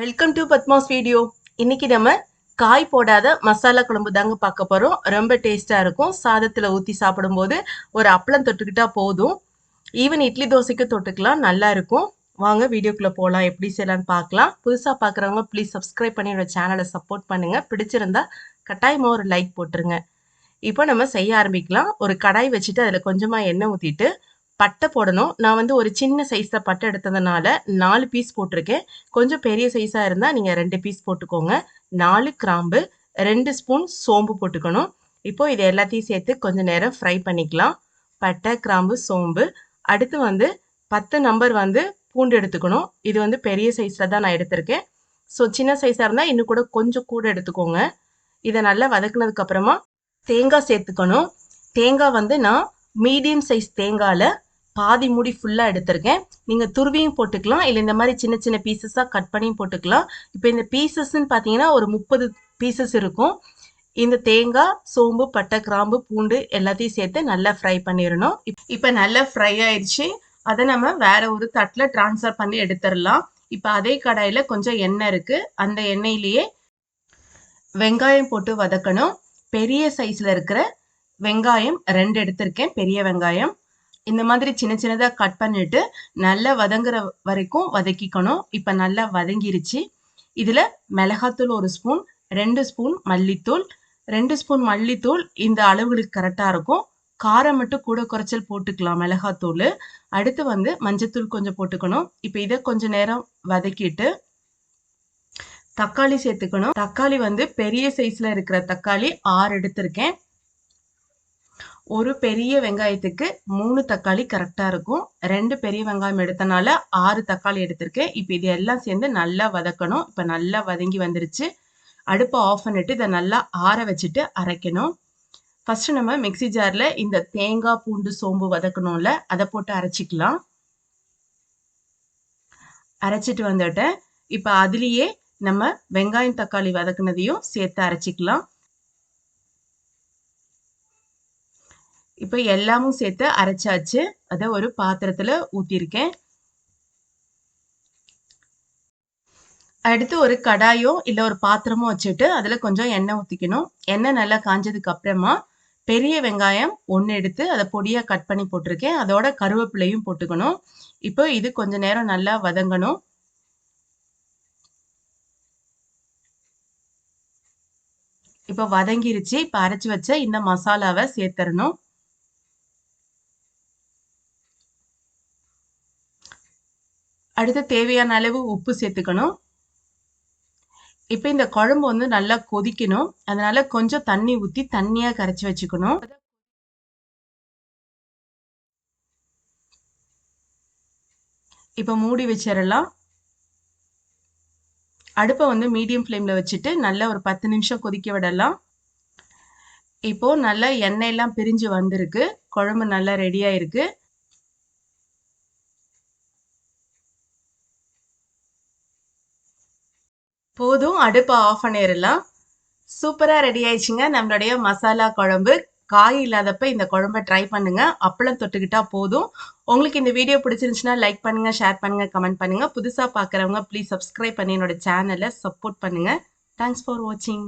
Welcome to Padma's video இன்னைக்கு நம்ம காய் போடாத மசாலா குழம்பு தாங்க பார்க்க போகிறோம் ரொம்ப டேஸ்ட்டாக இருக்கும். சாதத்தில் ஊற்றி சாப்பிடும்போது ஒரு அப்பளம் தொட்டுக்கிட்டா போதும். ஈவன் இட்லி தோசைக்கு தொட்டுக்கலாம். நல்லா இருக்கும். வாங்க வீடியோக்குள்ளே போகலாம் எப்படி செய்யலாம்னு பார்க்கலாம். புதுசாக பார்க்குறவங்க ப்ளீஸ் சப்ஸ்கிரைப் பண்ணி என்னோட சேனலை சப்போர்ட் பண்ணுங்கள் பிடிச்சிருந்தா கட்டாயமாக ஒரு லைக் போட்டுருங்க. இப்போ நம்ம செய்ய ஆரம்பிக்கலாம். ஒரு கடாய் வச்சுட்டு அதில் கொஞ்சமாக எண்ணெய் ஊற்றிட்டு பட்டை போடணும். நான் வந்து ஒரு சின்ன சைஸில் பட்டை எடுத்ததுனால நாலு பீஸ் போட்டிருக்கேன். கொஞ்சம் பெரிய சைஸாக இருந்தால் நீங்கள் ரெண்டு பீஸ் போட்டுக்கோங்க. நாலு கிராம்பு ரெண்டு ஸ்பூன் சோம்பு போட்டுக்கணும். இப்போது இது எல்லாத்தையும் சேர்த்து கொஞ்சம் நேரம் ஃப்ரை பண்ணிக்கலாம். பட்டை கிராம்பு சோம்பு. அடுத்து வந்து பத்து நம்பர் வந்து பூண்டு எடுத்துக்கணும். இது வந்து பெரிய சைஸில் தான் நான் எடுத்திருக்கேன். ஸோ சின்ன சைஸாக இருந்தால் இன்னும் கூட கொஞ்சம் கூட எடுத்துக்கோங்க. இதை நல்லா வதக்குனதுக்கப்புறமா தேங்காய் சேர்த்துக்கணும். தேங்காய் வந்து நான் மீடியம் சைஸ் தேங்காயில் பாதி முடி ஃபுல்லாக எடுத்திருக்கேன். நீங்கள் துருவியும் போட்டுக்கலாம். இல்லை இந்த மாதிரி சின்ன சின்ன பீசஸாக கட் பண்ணியும் போட்டுக்கலாம். இப்போ இந்த பீசஸ்ன்னு பார்த்தீங்கன்னா ஒரு முப்பது பீசஸ் இருக்கும். இந்த தேங்காய் சோம்பு பட்டை கிராம்பு பூண்டு எல்லாத்தையும் சேர்த்து நல்லா ஃப்ரை பண்ணிடணும் இப்போ நல்லா ஃப்ரை ஆயிடுச்சு. அதை நம்ம வேற ஒரு தட்டில் ட்ரான்ஸ்ஃபர் பண்ணி எடுத்துடலாம் இப்போ அதே கடாயில் கொஞ்சம் எண்ணெய் இருக்குது அந்த எண்ணெயிலேயே வெங்காயம் போட்டு வதக்கணும். பெரிய சைஸில் இருக்கிற வெங்காயம் ரெண்டு எடுத்திருக்கேன். பெரிய வெங்காயம். இந்த மாதிரி சின்ன சின்னதாக கட் பண்ணிட்டு நல்லா வதங்குற வரைக்கும் வதக்கிக்கணும். இப்போ நல்லா வதங்கிருச்சு. இதில் மிளகாத்தூள் ஒரு ஸ்பூன் ரெண்டு ஸ்பூன் மல்லித்தூள். ரெண்டு ஸ்பூன் மல்லித்தூள் இந்த அளவுகளுக்கு கரெக்டாக இருக்கும். காரம் மட்டும் கூட குறைச்சல் போட்டுக்கலாம் மிளகாத்தூள். அடுத்து வந்து மஞ்சத்தூள் கொஞ்சம் போட்டுக்கணும். இப்போ இதை கொஞ்சம் நேரம் வதக்கிட்டு தக்காளி சேர்த்துக்கணும். தக்காளி வந்து பெரிய சைஸில் இருக்கிற தக்காளி ஆறு எடுத்திருக்கேன். ஒரு பெரிய வெங்காயத்துக்கு மூணு தக்காளி கரெக்டாக இருக்கும். ரெண்டு பெரிய வெங்காயம் எடுத்தனால ஆறு தக்காளி எடுத்திருக்கேன். இப்போ இது எல்லாம் சேர்ந்து நல்லா வதக்கணும். இப்போ நல்லா வதங்கி வந்துருச்சு. அடுப்பை ஆஃப் பண்ணிட்டு இதை நல்லா ஆற வச்சுட்டு அரைக்கணும். ஃபஸ்ட்டு நம்ம மிக்சி ஜாரில் இந்த தேங்காய் பூண்டு சோம்பு வதக்கணும்ல அதை போட்டு அரைச்சிக்கலாம். அரைச்சிட்டு வந்துட்டேன். இப்போ அதுலேயே நம்ம வெங்காயம் தக்காளி வதக்குனதையும் சேர்த்து அரைச்சிக்கலாம். இப்போ எல்லாமும் சேர்த்து அரைச்சாச்சு. அதை ஒரு பாத்திரத்தில் ஊற்றிருக்கேன் அடுத்து ஒரு கடாயோ இல்லை ஒரு பாத்திரமோ வச்சுட்டு அதில் கொஞ்சம் எண்ணெய் ஊற்றிக்கணும் எண்ணெய் நல்லா காஞ்சதுக்கு அப்புறமா பெரிய வெங்காயம் ஒன்று எடுத்து அதை பொடியாக கட் பண்ணி போட்டிருக்கேன். அதோட கருவேப்பிலையும் போட்டுக்கணும். இப்போ இது கொஞ்ச நேரம் நல்லா வதங்கணும். இப்போ வதங்கிருச்சு. இப்போ அரைச்சி வச்ச இந்த மசாலாவை சேர்த்தரணும். அடுத்து தேவையான அளவு உப்பு சேர்த்துக்கணும். இப்போ இந்த குழம்பு வந்து நல்லா கொதிக்கணும். அதனால கொஞ்சம் தண்ணி ஊற்றி தண்ணியாக கரைச்சி வச்சுக்கணும். இப்போ மூடி வச்சிடலாம். அடுப்பை வந்து மீடியம் ஃப்ளேமில் வச்சுட்டு நல்லா ஒரு பத்து நிமிஷம் கொதிக்க விடலாம். இப்போது நல்லா எண்ணெயெல்லாம் பிரிஞ்சு வந்திருக்கு. குழம்பு நல்லா ரெடியாக இருக்குது போதும் அடுப்பை ஆஃப் பண்ணிடலாம். சூப்பராக ரெடி ஆயிடுச்சுங்க. நம்மளுடைய மசாலா குழம்பு. காய் இல்லாதப்ப இந்த குழம்பை ட்ரை பண்ணுங்க. அப்பளம் தொட்டுக்கிட்டா போதும். உங்களுக்கு இந்த வீடியோ பிடிச்சிருந்துச்சுன்னா லைக் பண்ணுங்க ஷேர் பண்ணுங்க கமெண்ட் பண்ணுங்க. புதுசாக பார்க்குறவங்க ப்ளீஸ் சப்ஸ்கிரைப் பண்ணி என்னோட சேனலை சப்போர்ட் பண்ணுங்க. தேங்க்ஸ் ஃபார் வாட்சிங்